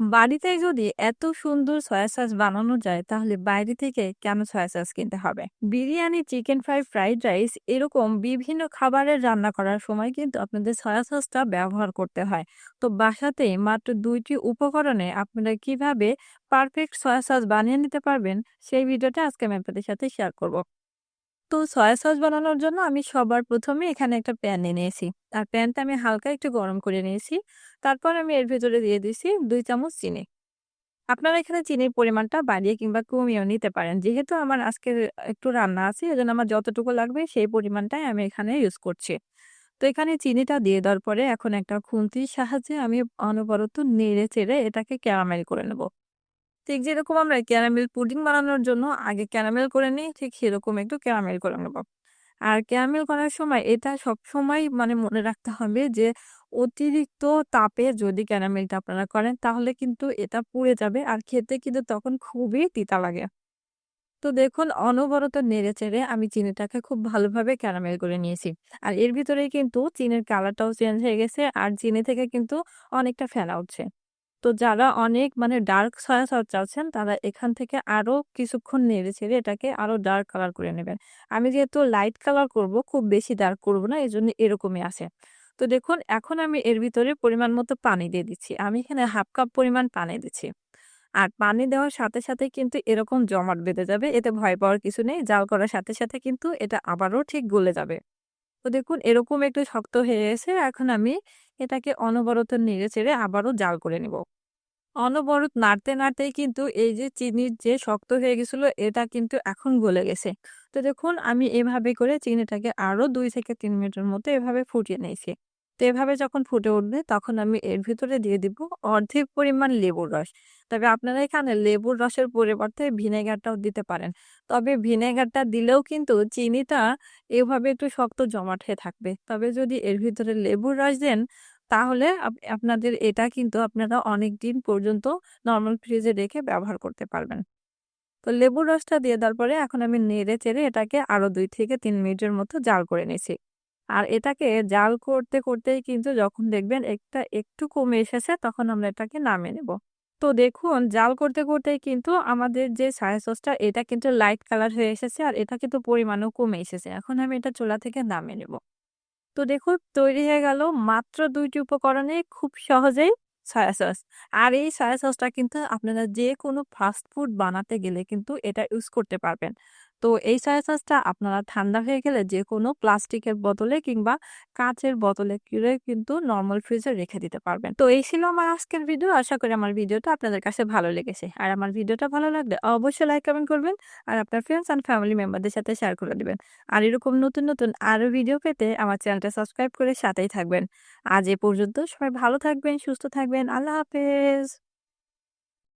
বাড়িতে যদি এত সুন্দর সয়া সস বানানো যায় তাহলে বাইরে থেকে কেন সয়া সস কিনতে হবে? Biryani, chicken fry, fried rice এরকম বিভিন্ন খাবারের রান্না করার সময় কিন্তু আপনাদের সয়া সসটা ব্যবহার করতে হয়। তো বাসাতে মাত্র দুইটি উপকরণে আপনারা কীভাবে পারফেক্ট সয়া সস বানিয়ে নিতে পারবেন সেই ভিডিওটা আজকে আমি আপনাদের সাথে শেয়ার করব। তো সয়া সস বানানোর জন্য আমি সবার ১ম এ এখানে একটা প্যান নিয়েছি। আর প্যানটা আমি হালকা একটু গরম করে নিয়েছি। তারপর আমি এর ভেতরে দিয়ে দিছি দুই চামচ চিনি। আপনারা এখানে চিনির পরিমাণটা বাড়িয়ে কিংবা কমিয়েও নিতে পারেন। যেহেতু আমার আজকে একটু রান্না আছে, এজন্য আমার যতটুকু লাগবে সেই পরিমাণটাই আমি এখানে ইউজ করছি। তো এখানে চিনিটা দিয়ে দেওয়ার পরে এখন একটা খুন্তির সাহায্যে আমি অনবরত নেড়ে চেড়ে এটাকে ক্যারামেল করে নেব। ঠিক যেরকম আমরা ক্যারামেল পুডিং বানানোর জন্য আগে ক্যারামেল করে নিই, ঠিক সেরকম একটু ক্যারামেল করে নেব। আর ক্যারামেল করার সময় এটা সবসময় মানে মনে রাখতে হবে যে অতিরিক্ত তাপে যদি ক্যারামেলটা আপনারা করেন তাহলে কিন্তু এটা পুড়ে যাবে আর খেতে কিন্তু তখন খুবই তিতা লাগে। তো দেখুন অনবরত নেড়েচেড়ে আমি চিনিটাকে খুব ভালোভাবে ক্যারামেল করে নিয়েছি। আর এর ভিতরেই কিন্তু চিনির কালারটাও চেঞ্জ হয়ে গেছে আর চিনি থেকে কিন্তু অনেকটা ফেনা উঠছে। তো যারা অনেক মানে ডার্ক সয়া সস চাচ্ছেন তারা এখান থেকে আরও কিছুক্ষণ নেড়ে ছেড়ে এটাকে আরও ডার্ক কালার করে নেবেন। আমি যেহেতু লাইট কালার করব, খুব বেশি ডার্ক করব না এই জন্য এরকমই আছে। তো দেখুন এখন আমি এর ভিতরে পরিমাণ মতো পানি দিয়ে দিচ্ছি। আমি এখানে হাফ কাপ পরিমাণ পানি দিচ্ছি। আর পানি দেওয়ার সাথে, সাথে কিন্তু এরকম জমাট বেঁধে যাবে। এতে ভয় পাওয়ার কিছু নেই। জাল করার সাথে, সাথে কিন্তু এটা আবারও ঠিক গলে যাবে। তো দেখুন এরকম একটু শক্ত হয়ে এসে এখন আমি এটাকে অনবরত নেড়ে-চেড়ে আবারও জাল করে নিব। অনবরত নাড়তে, নাড়তেই কিন্তু এই যে চিনির যে শক্ত হয়ে গেছিল এটা কিন্তু এখন গলে গেছে। তো দেখুন আমি এভাবে করে চিনিটাকে আরও দুই থেকে তিন মিনিটের মতো এভাবে ফুটিয়ে নিয়েছি। তো এভাবে যখন ফুটে উঠবে তখন আমি এর ভিতরে দিয়ে দিব অর্ধেক পরিমাণ লেবুর রস। তবে আপনারা এখানে লেবুর রসের পরিবর্তে ভিনেগারটাও দিতে পারেন। তবে ভিনেগারটা দিলেও কিন্তু চিনিটা এভাবে একটু শক্ত জমাট হয়ে থাকবে। তবে যদি এর ভিতরে লেবুর রস দেন তাহলে আপ আপনাদের এটা কিন্তু আপনারা অনেক দিন পর্যন্ত নরমাল ফ্রিজে রেখে ব্যবহার করতে পারবেন। তো লেবুর রসটা দিয়ে দেওয়ার পরে এখন আমি নেড়ে চেড়ে এটাকে আরও দুই থেকে তিন মিনিটের মতো জাল করে নিছি। আর এটাকে জাল করতে, করতেই কিন্তু যখন দেখবেন একটা একটু কমে এসেছে তখন আমরা এটাকে নামিয়ে নেব। তো দেখুন জাল করতে, করতেই কিন্তু আমাদের যে সয়া সসটা এটা কিন্তু লাইট কালার হয়ে এসেছে আর এটা কিন্তু পরিমাণও কমে এসেছে। এখন আমি এটা চুলা থেকে নামিয়ে নেব। তো দেখুন, তৈরি হয়ে গেল মাত্র দুইটি উপকরণে খুব সহজেই সয়া সস। আর এই সয়া সসটা কিন্তু আপনারা যেকোনো ফাস্ট ফুড বানাতে গেলে কিন্তু এটা ইউজ করতে পারবেন। তো এই সয়া সসটা আপনারা ঠান্ডা হয়ে গেলে যেকোনো প্লাস্টিকের বোতলে কিংবা কাঁচের বোতলে করে কিন্তু নর্মাল ফ্রিজে রেখে দিতে পারবেন। তো এই ছিল আমার আজকের ভিডিও। আশা করি আমার ভিডিওটা আপনাদের কাছে ভালো লেগেছে। আর আমার ভিডিওটা ভালো লাগলে অবশ্যই লাইক কমেন্ট করবেন। আর আপনার ফ্রেন্ডস অ্যান্ড ফ্যামিলি মেম্বারদের সাথে শেয়ার করে দিবেন। আর এরকম নতুন, নতুন আরও ভিডিও পেতে আমার চ্যানেলটা সাবস্ক্রাইব করে সাথেই থাকবেন। আজ এ পর্যন্ত সবাই ভালো থাকবেন, সুস্থ থাকবেন। আল্লাহ হাফেজ।